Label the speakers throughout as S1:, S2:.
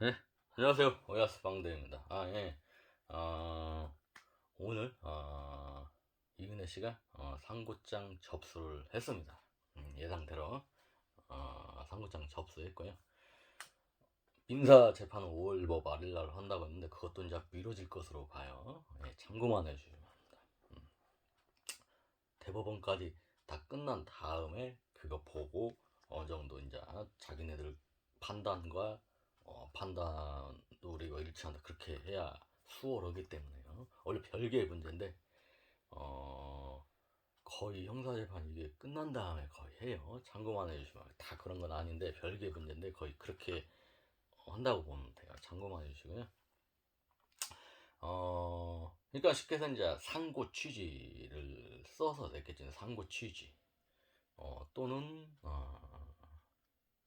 S1: 네, 안녕하세요. 오야스 방대입니다. 아, 예. 어, 오늘, 어, 이은혜 씨가, 어, 상고장 접수를 했습니다. 음, 예상대로, 어, 상고장 접수했고요. 민사 재판은 5월 뭐 말일 날 한다고 했는데, 그것도 이제 미뤄질 것으로 봐요. 예, 참고만 해주시면 합니다. 음. 대법원까지 다 끝난 다음에, 그거 보고, 어느 정도 이제 자기네들 판단과 어, 판단 우리가 일치한다 그렇게 해야 수월하기 때문에요. 원래 별개의 문제인데 어, 거의 형사재판 이게 끝난 다음에 거의 해요. 참고만 해주시면 다 그런 건 아닌데 별개의 문제인데 거의 그렇게 한다고 보면 돼요. 참고만 해주시고요. 어, 그러니까 쉽게 해서 이제 상고 취지를 써서 냈겠지. 상고 취지. 어, 또는 어,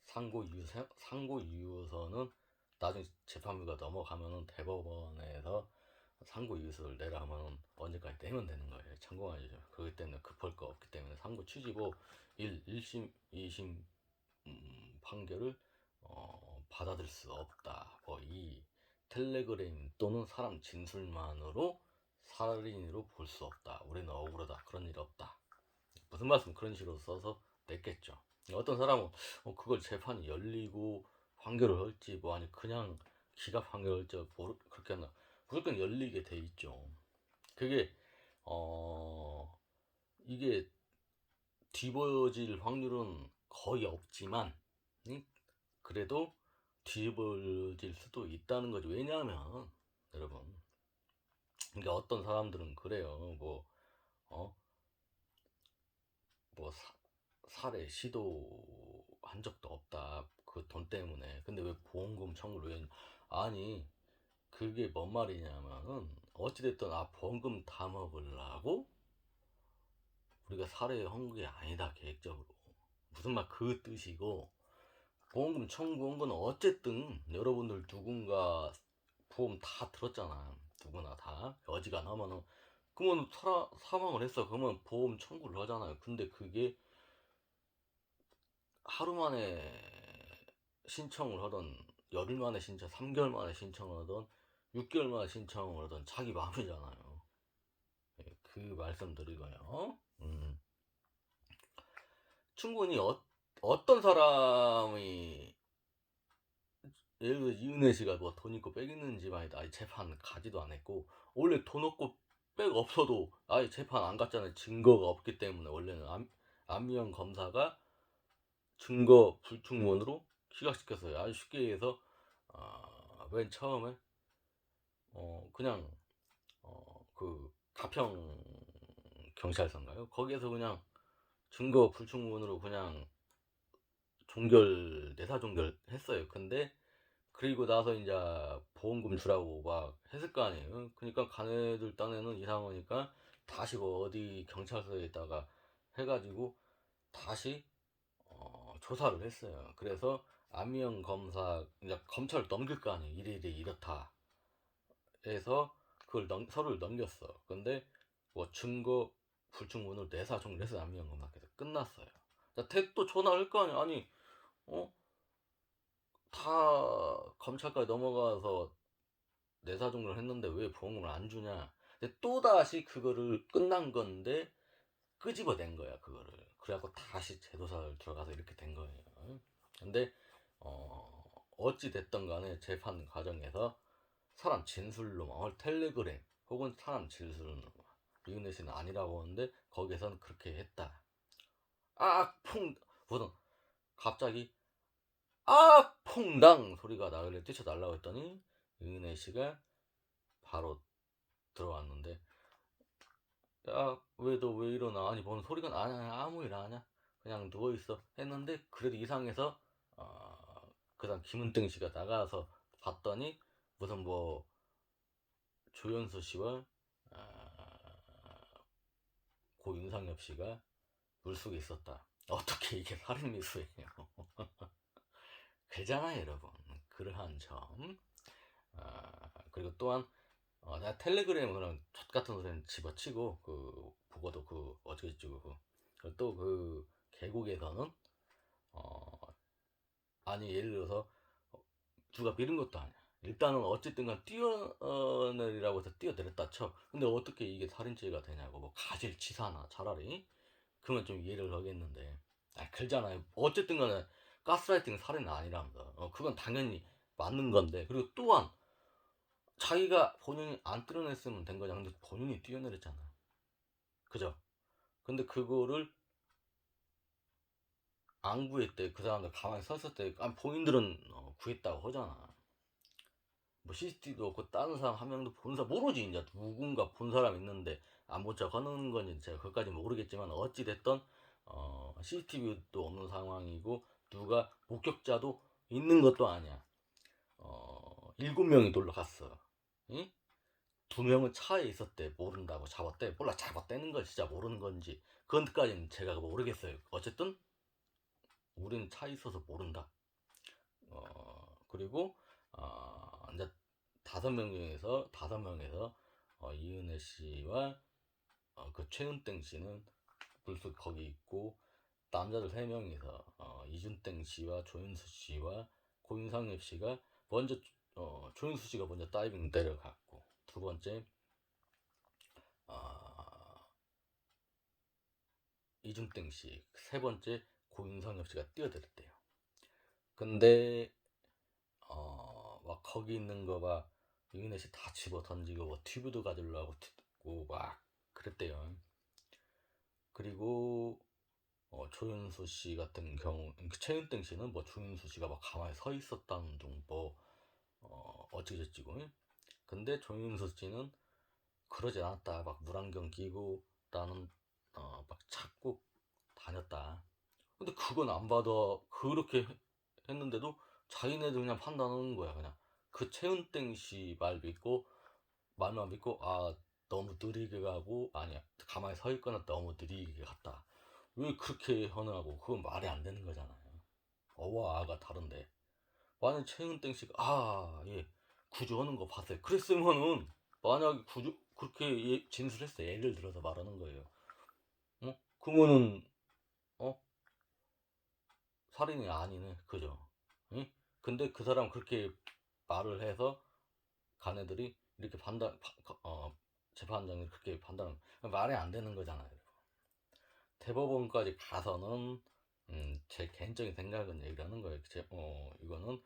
S1: 상고 이유서 상고 이유서는 나중에 재판부가 넘어가면은 대법원에서 상고 이유서를 내라 하면은 언제까지 내면 되는 거예요. 참고하시죠. 그렇기 때문에 급할 거 없기 때문에 상고 취지고 1, 1심, 2심 음, 판결을 어, 받아들일 수 없다. 뭐 이 텔레그램 또는 사람 진술만으로 살인으로 볼 수 없다. 우리는 억울하다. 그런 일 없다. 무슨 말씀 그런 식으로 써서 냈겠죠. 어떤 사람은 어, 그걸 재판이 열리고 판결을 할지 뭐 아니 그냥 기각 판결을 할지 모르 그렇게 하나 무조건 열리게 돼 있죠. 그게 어 이게 뒤집어질 확률은 거의 없지만 응? 그래도 뒤집어질 수도 있다는 거죠. 왜냐하면 여러분 이게 어떤 사람들은 그래요. 뭐 어? 뭐 사, 살해 시도한 적도 없다. 그 돈 때문에. 근데 왜 보험금 청구를 왜 아니 그게 뭔 말이냐면은 어찌됐든 아 보험금 다 먹으려고 우리가 살해한 게 아니다 계획적으로. 무슨 말 그 뜻이고. 보험금 청구한 건 어쨌든 여러분들 누군가 보험 다 들었잖아. 누구나 다. 어지간하면은 그러면 사, 사망을 했어. 그러면 보험 청구를 하잖아요. 근데 그게 하루 만에 신청을 하던 열흘 만에 신청, 3개월 만에 신청을 하던 6개월 만에 신청을 하던 자기 마음이잖아요. 예, 그 말씀 드리고요. 음. 충분히 어, 어떤 사람이 예를 들어 이은혜 씨가 뭐 돈 있고 빽 있는 집안이다. 아예 재판 가지도 안 했고 원래 돈 없고 빽 없어도 아예 재판 안 갔잖아요. 증거가 없기 때문에 원래는 안, 안미영 검사가 증거 불충분으로 기각시켰어요. 아주 쉽게 해서 어, 맨 처음에 어, 그냥 어, 그 가평 경찰서인가요? 거기에서 그냥 증거 불충분으로 그냥 종결 내사 종결 했어요. 근데 그리고 나서 이제 보험금 주라고 막 했을 거 아니에요. 그러니까 가네들 딴에는 이상하니까 다시 그 어디 경찰서에다가 해가지고 다시 어, 조사를 했어요. 그래서 안미영 검사 이제 검찰 넘길 거 아니에요. 이래 이래 이렇다 해서 그걸 넘, 서류를 넘겼어. 근데 뭐 증거 불충분으로 내사 종결해서 안미영 검사께서 끝났어요. 택도 전화할 거 아니야. 아니 어? 다 검찰까지 넘어가서 내사 종결을 했는데 왜 보험금을 안 주냐. 근데 또다시 그거를 끝난 건데 끄집어낸 거야 그거를. 그래갖고 다시 재조사를 들어가서 이렇게 된 거예요. 근데 어, 어찌 됐던 간에 재판 과정에서 사람 진술로만 어, 텔레그램 혹은 사람 진술로만 씨는 아니라고 하는데 거기에서는 그렇게 했다. 아퐁 무슨 갑자기 아 퐁당 소리가 나길래 뛰쳐달라고 했더니 이은혜 씨가 바로 들어왔는데 야 왜 너 왜 일어나? 아니 뭔 소리가 나냐 아무 일 아냐? 그냥 누워 있어. 했는데 그래도 이상해서 어, 그 다음 김은땡 씨가 나가서 봤더니 무슨 뭐 조연수 씨와 아, 고 윤상엽 씨가 물속에 있었다. 어떻게 이게 살인 미수예요? 그잖아요 여러분. 그러한 점. 아, 그리고 또한 어, 내가 텔레그램 그런 젖 같은 소리는 집어치고 그 보고도 그 어쩌겠죠 그또그 그 계곡에서는 어 아니 예를 들어서 누가 밀은 것도 아니야. 일단은 어쨌든간 뛰어내리라고 해서 뛰어내렸다 쳐. 근데 어떻게 이게 살인죄가 되냐고 뭐 가실치사나 차라리 그러면 좀 이해를 하겠는데 아 그러잖아요. 어쨌든간에 가스라이팅 살인은 아니랍니다. 어, 그건 당연히 맞는 건데 그리고 또한 자기가 본인이 안 끌어냈으면 된 거잖아. 근데 본인이 뛰어내렸잖아. 그죠? 근데 그거를 안 구했대. 그 사람들 가만히 섰을 때, 아, 본인들은 어, 구했다고 하잖아. 뭐 CCTV도 없고 다른 사람 한 명도 본 사람 모르지 이제 누군가 본 사람 있는데 안 본 척 하는 건지 제가 그것까지 모르겠지만 어찌 됐던 어, CCTV도 없는 상황이고 누가 목격자도 있는 것도 아니야. 어, 일곱 명이 놀러 갔어. 응? 두 명은 차에 있었대. 모른다고. 잡았대? 몰라. 잡았다는 걸 진짜 모르는 건지. 그건까지는 제가 모르겠어요. 어쨌든 우리는 차에 있어서 모른다. 어 그리고 어 이제 다섯 명 중에서 다섯 명에서 어, 이은혜 씨와 어, 그 최은땡 씨는 불쑥 거기 있고 남자들 세 명이서 어, 이준땡 씨와 조윤수 씨와 고윤상엽 씨가 먼저 어, 조윤수 씨가 먼저 다이빙 내려갔고 두 번째 어, 이준땡 씨, 세 번째 고윤상엽 씨가 뛰어들었대요. 근데 어, 막 거기 있는 거 봐. 이은혜 씨다 집어 던지고 뭐 튜브도 가지려고 듣고 막 그랬대요. 그리고 어, 조윤수 씨 같은 경우, 최윤땡 씨는 뭐 조윤수 씨가 막 가만히 서 있었다는 둥 뭐 어, 어찌저찌고 근데 조윤수 씨는 그러지 않았다. 막 물안경 끼고 나는 어, 막 찾고 다녔다. 근데 그건 안 받아. 그렇게 했는데도 자기네들 그냥 판단하는 거야. 그냥 그 최은땡 씨 말 믿고 말만 믿고 아 너무 느리게 가고 아니야 가만히 서 있거나 너무 느리게 갔다. 왜 그렇게 하느라고 그건 말이 안 되는 거잖아요. 어와 아가 다른데 만약 최은땡 씨가 아 예 구조하는 거 봤어요. 그랬으면은 만약에 구조 그렇게 예- 진술했어요. 예를 들어서 말하는 거예요. 어? 그러면은 어? 살인이 아니네. 그죠? 응? 근데 그 사람 그렇게 말을 해서 가네들이 이렇게 판단 파- 어, 재판장이 그렇게 판단은 말이 안 되는 거잖아요. 대법원까지 가서는 음, 제 개인적인 생각은 얘기를 하는 거예요. 제, 어, 이거는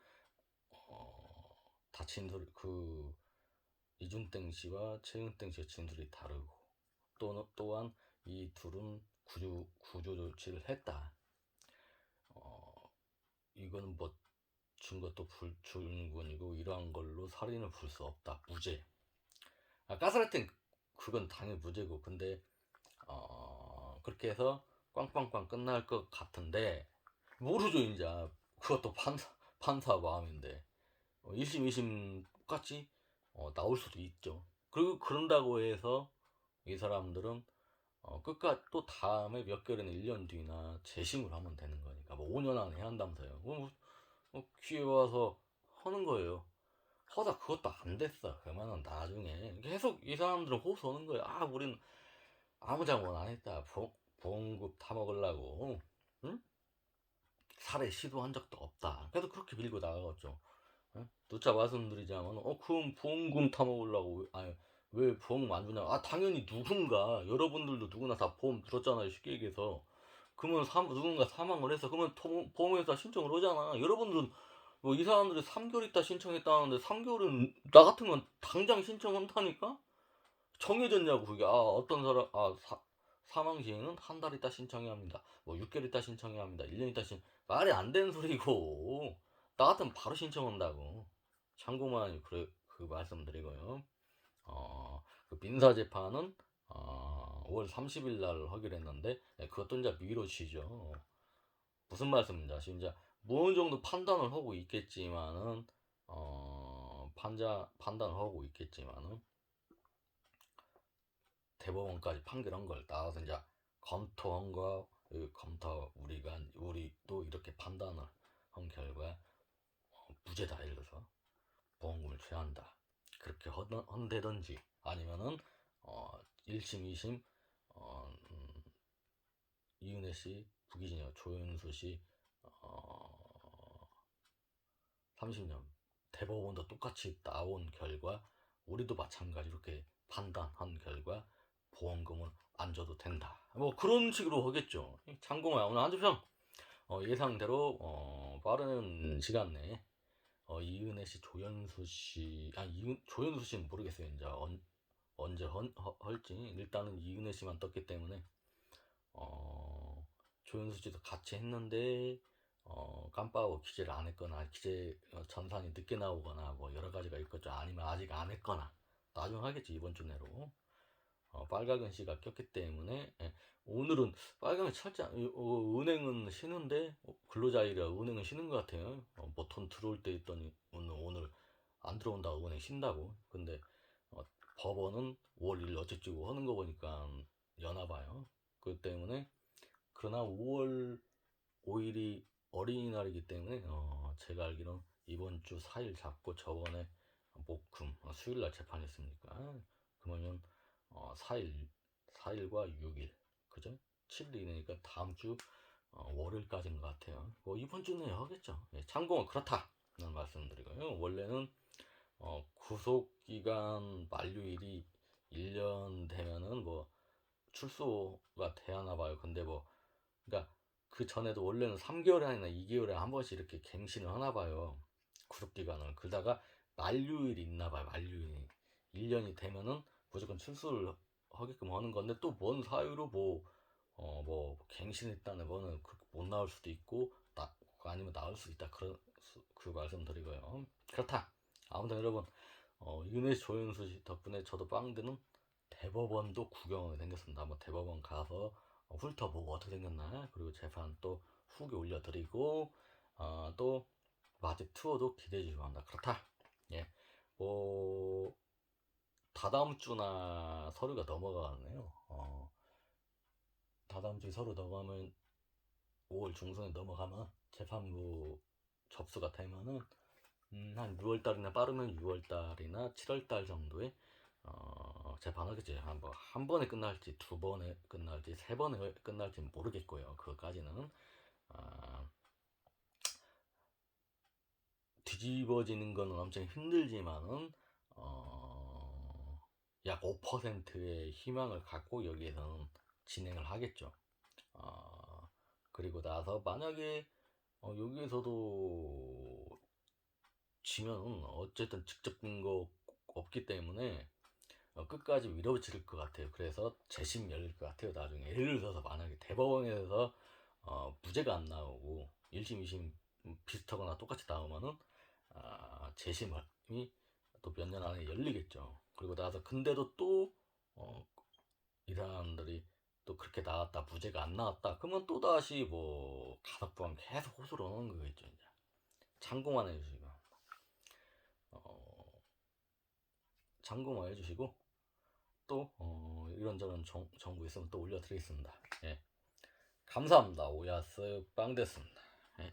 S1: 어, 다 진술 그 이준땡 씨와 최은땡 씨의 진술이 다르고 또, 또한 이 둘은 구조, 구조 조치를 했다. 어, 이거는 뭐 증거도 불충분이고 이러한 걸로 살인을 풀수 없다. 무죄. 아, 가스라이팅 그건 당연히 무죄고 근데 어, 그렇게 해서 꽝꽝꽝 끝날 것 같은데 모르죠 이제 그것도 판사 판사 마음인데 어, 1심 2심 똑같이 어, 나올 수도 있죠. 그리고 그런다고 해서 이 사람들은 어, 끝까지 또 다음에 몇 개월이나 1년 뒤나 재심을 하면 되는 거니까 뭐 5년 안에 해야 한다면서요. 뭐, 뭐 기회 와서 하는 거예요. 하다 그것도 안 됐어. 그러면은 나중에 계속 이 사람들은 호소하는 거예요. 아, 우리는 아무 잘못 안 했다. 보, 보험금 타먹으려고. 응? 살해 시도한 적도 없다. 그래서 그렇게 밀고 나가겠죠. 응? 누차 말씀드리자면, 어, 그럼 보험금 타먹으려고, 왜- 아니, 왜 보험금 안 주냐? 아, 당연히 누군가, 여러분들도 누구나 다 보험 들었잖아요. 쉽게 얘기해서. 그러면 사, 누군가 사망을 해서, 그러면 토- 보험회사 신청을 하잖아. 여러분들은 뭐 이 사람들이 3개월 있다 신청했다는데 3개월은 나 같으면 당장 신청한다니까? 정해졌냐고 그게 아 어떤 사람 아 사, 사망 시에는 한달 있다 신청해야 합니다. 뭐 6개월 있다 신청해야 합니다. 1년 있다 신 말이 안 되는 소리고 나 같으면 바로 신청한다고. 참고만 그래 그 말씀드리고요. 어 그 민사 재판은 어 5월 30일 날 하기로 했는데 네, 그것도 이제 미뤄지죠. 무슨 말씀인지 지금 이제 뭐 어느 정도 판단을 하고 있겠지만은 어 판자 판단을 하고 있겠지만은 대법원까지 판결한 걸 따라서 이제 검토한 거그 검토 우리가 우리도 이렇게 판단을 한 결과 어, 무죄다 예를 들어서 보험금을 취한다. 그렇게 헌- 헌대든지 아니면은 어 1심 2심 어 음, 이은혜 씨 부기진이요 조윤수 씨 어, 30년 대법원도 똑같이 나온 결과 우리도 마찬가지 이렇게 판단한 결과 보험금을 안 줘도 된다. 뭐 그런 식으로 하겠죠. 참고만 오늘 한주평 어, 예상대로 어, 빠른 시간 내에 어, 이은혜 씨, 조연수 씨, 아 이은 조연수 씨는 모르겠어요. 이제 언, 언제 헌, 허- 할지 일단은 이은혜 씨만 떴기 때문에 어, 조연수 씨도 같이 했는데 어, 깜빡하고 기재를 안 했거나 기재 어, 전산이 늦게 나오거나 뭐 여러 가지가 있겠죠. 아니면 아직 안 했거나 나중 하겠지 이번 주 내로. 어, 빨강은 씨가 꼈기 때문에 예, 오늘은 빨강이 않, 어, 은행은 쉬는데 어, 근로자일이라 은행은 쉬는 것 같아요. 어, 뭐돈 들어올 때 있더니 오늘 오늘 안 들어온다고 은행 쉰다고. 근데 어, 법원은 5월 1일 어쨌지고 하는 거 보니까 여나 봐요. 그 때문에 그러나 5월 5일이 어린이날이기 때문에 어, 제가 알기로는 이번 주 4일 잡고 저번에 목금 어, 수요일 날 재판했습니까? 그러면 어, 4일 4일과 6일 그죠? 7일이니까 다음 주 어, 월요일까지인 것 같아요. 뭐 이번 주는 하겠죠. 예, 참고는 그렇다는 말씀드리고요. 원래는 어, 구속기간 만료일이 1년 되면은 뭐 출소가 돼야나 봐요. 근데 뭐 그러니까 그 전에도 원래는 3개월에 아니라 2개월에 한 번씩 이렇게 갱신을 하나 봐요. 구속기간을. 그러다가 만료일이 있나 봐요. 만료일이. 1년이 되면은 무조건 출소를 하게끔 하는 건데 또 뭔 사유로 뭐, 어, 뭐, 갱신했다는 거는 그못 나올 수도 있고, 나, 아니면 나올 수 있다. 그런, 수- 그 말씀 드리고요. 그렇다. 아무튼 여러분, 어, 윤혜 조연수 씨 덕분에 저도 빵드는 대법원도 구경하게 생겼습니다. 한번 대법원 가서 어, 훑어보고 어떻게 생겼나 그리고 재판 또 후기 올려드리고 어, 또 마집 투어도 기대해 주시기 바랍니다. 그렇다. 예, 뭐 다다음 주나 서류가 넘어가네요. 어, 다다음 주에 서류 넘어가면 5월 중순에 넘어가면 재판부 접수가 되면은 음, 한 6월 달이나 빠르면 6월 달이나 7월 달 정도에 어, 재판하겠지. 한, 뭐, 한 번에 끝날지, 두 번에 끝날지, 세 번에 끝날지 모르겠고요. 그거까지는. 아, 뒤집어지는 거는 엄청 힘들지만은, 어, 약 5%의 희망을 갖고 여기에서는 진행을 하겠죠. 어, 그리고 나서 만약에 어, 여기에서도 지면은 어쨌든 직접 근거 없기 때문에 어, 끝까지 밀어붙일 것 같아요. 그래서 재심 열릴 것 같아요. 나중에 예를 들어서 만약에 대법원에서 어, 무죄가 안 나오고 1심, 2심 비슷하거나 똑같이 나오면은 아, 재심이 또 몇 년 안에 열리겠죠. 그리고 나서 근데도 또 어, 이 사람들이 또 그렇게 나왔다 무죄가 안 나왔다 그러면 또 다시 뭐 가석부원 계속 호소를 하는 거겠죠. 이제 참고만 해주시고 어, 참고만 해주시고 또 어, 이런저런 정, 정보 있으면 또 올려드리겠습니다. 예. 감사합니다. 오야스 빵 됐습니다. 예.